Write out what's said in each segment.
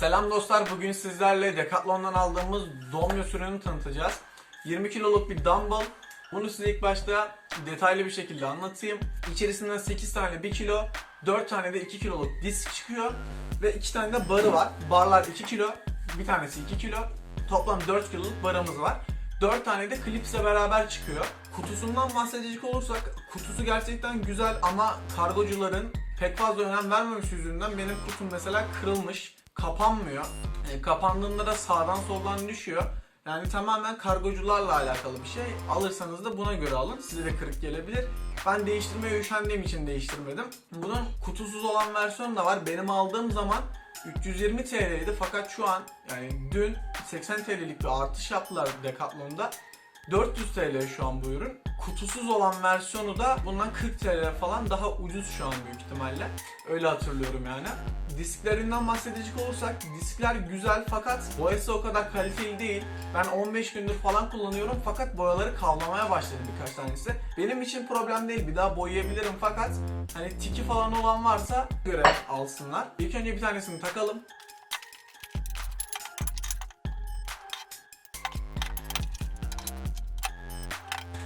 Selam dostlar. Bugün sizlerle Decathlon'dan aldığımız domyo sürünü tanıtacağız. 20 kiloluk bir dumbbell. Bunu size ilk başta detaylı bir şekilde anlatayım. İçerisinden 8 tane 1 kilo, 4 tane de 2 kiloluk disk çıkıyor. Ve 2 tane de barı var. Barlar 2 kilo, bir tanesi 2 kilo. Toplam 4 kiloluk barımız var. 4 tane de klipsle beraber çıkıyor. Kutusundan bahsedecek olursak kutusu gerçekten güzel ama kargocuların pek fazla önem vermemiş yüzünden benim kutum mesela kırılmış, kapanmıyor. E, kapandığında da sağdan soldan düşüyor. Yani tamamen kargocularla alakalı bir şey. Alırsanız da buna göre alın. Size de kırık gelebilir. Ben değiştirmeye üşendiğim için değiştirmedim. Bunun kutusuz olan versiyonu da var. Benim aldığım zaman 320 TL'ydi fakat şu an yani dün 80 TL'lik bir artış yaptılar Decathlon'da. 400 TL şu an bu ürün. Kutusuz olan versiyonu da bundan 40 TL falan daha ucuz şu an büyük ihtimalle. Öyle hatırlıyorum yani. Disklerinden bahsedecek olursak diskler güzel fakat boyası o kadar kaliteli değil. Ben 15 gündür falan kullanıyorum fakat boyaları kavlamaya başladı birkaç tanesi. Benim için problem değil bir daha boyayabilirim fakat hani tiki falan olan varsa göre alsınlar. İlk önce bir tanesini takalım.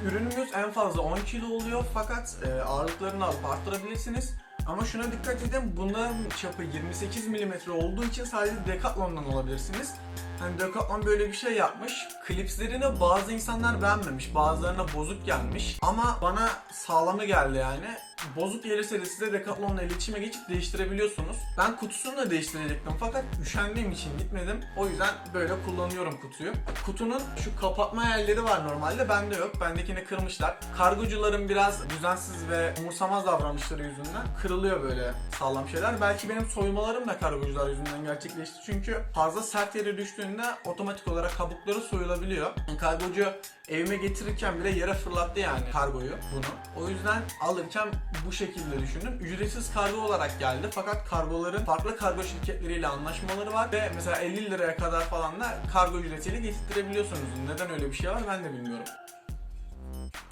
Ürünümüz en fazla 10 kilo oluyor fakat e, ağırlıklarını alıp arttırabilirsiniz. Ama şuna dikkat edin bunların çapı 28 mm olduğu için sadece Decathlon'dan alabilirsiniz. Hani Decathlon böyle bir şey yapmış. Klipslerini bazı insanlar beğenmemiş, bazılarına bozuk gelmiş. Ama bana sağlamı geldi yani. Bozuk gelirse de size Decathlon'la iletişime geçip değiştirebiliyorsunuz. Ben kutusunu da değiştirecektim fakat üşendiğim için gitmedim. O yüzden böyle kullanıyorum kutuyu. Kutunun şu kapatma yerleri var normalde bende yok. Bendekini kırmışlar. Kargocuların biraz düzensiz ve umursamaz davranışları yüzünden kırılıyor böyle sağlam şeyler. Belki benim soymalarım da kargocular yüzünden gerçekleşti. Çünkü fazla sert yere düştüğünde otomatik olarak kabukları soyulabiliyor. Kargocu evime getirirken bile yere fırlattı yani kargoyu bunu. O yüzden alırken bu şekilde düşünün. Ücretsiz kargo olarak geldi fakat kargoların farklı kargo şirketleriyle anlaşmaları var ve mesela 50 liraya kadar falan da kargo ücretiyle getirtirebiliyorsunuz. Neden öyle bir şey var ben de bilmiyorum.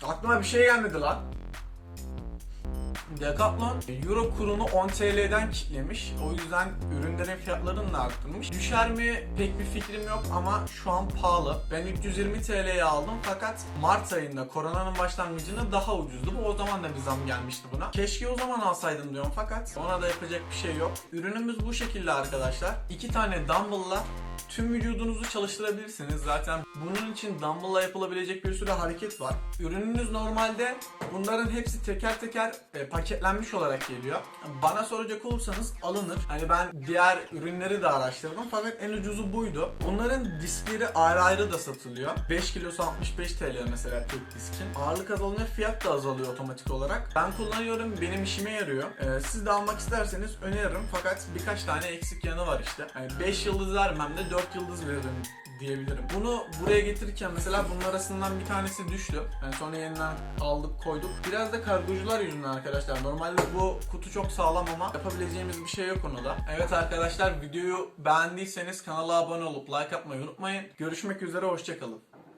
Aklıma bir şey gelmedi lan. Decathlon Euro kurunu 10 TL'den kitlemiş. O yüzden ürünlerin fiyatlarını da arttırmış. Düşer mi pek bir fikrim yok ama şu an pahalı. Ben 320 TL'ye aldım fakat Mart ayında koronanın başlangıcında daha ucuzdu. Bu o zaman da bir zam gelmişti buna. Keşke o zaman alsaydım diyorum fakat ona da yapacak bir şey yok. Ürünümüz bu şekilde arkadaşlar. İki tane dumbbell'la tüm vücudunuzu çalıştırabilirsiniz. Zaten bunun için dumbbell'la yapılabilecek bir sürü hareket var. Ürününüz normalde bunların hepsi teker teker e, paketlenmiş olarak geliyor. Bana soracak olursanız alınır. Hani ben diğer ürünleri de araştırdım fakat en ucuzu buydu. Bunların diskleri ayrı ayrı da satılıyor. 5 kilosu 65 TL mesela tek diskin. Ağırlık azalınca fiyat da azalıyor otomatik olarak. Ben kullanıyorum benim işime yarıyor. Ee, siz de almak isterseniz öneririm fakat birkaç tane eksik yanı var işte. Hani 5 yıldız vermem de 4 yıldız veririm diyebilirim. Bunu buraya getirirken mesela bunun arasından bir tanesi düştü. Yani sonra yeniden aldık koyduk. Biraz da kargocular yüzünden arkadaşlar. Normalde bu kutu çok sağlam ama yapabileceğimiz bir şey yok onu da. Evet arkadaşlar videoyu beğendiyseniz kanala abone olup like atmayı unutmayın. Görüşmek üzere hoşçakalın.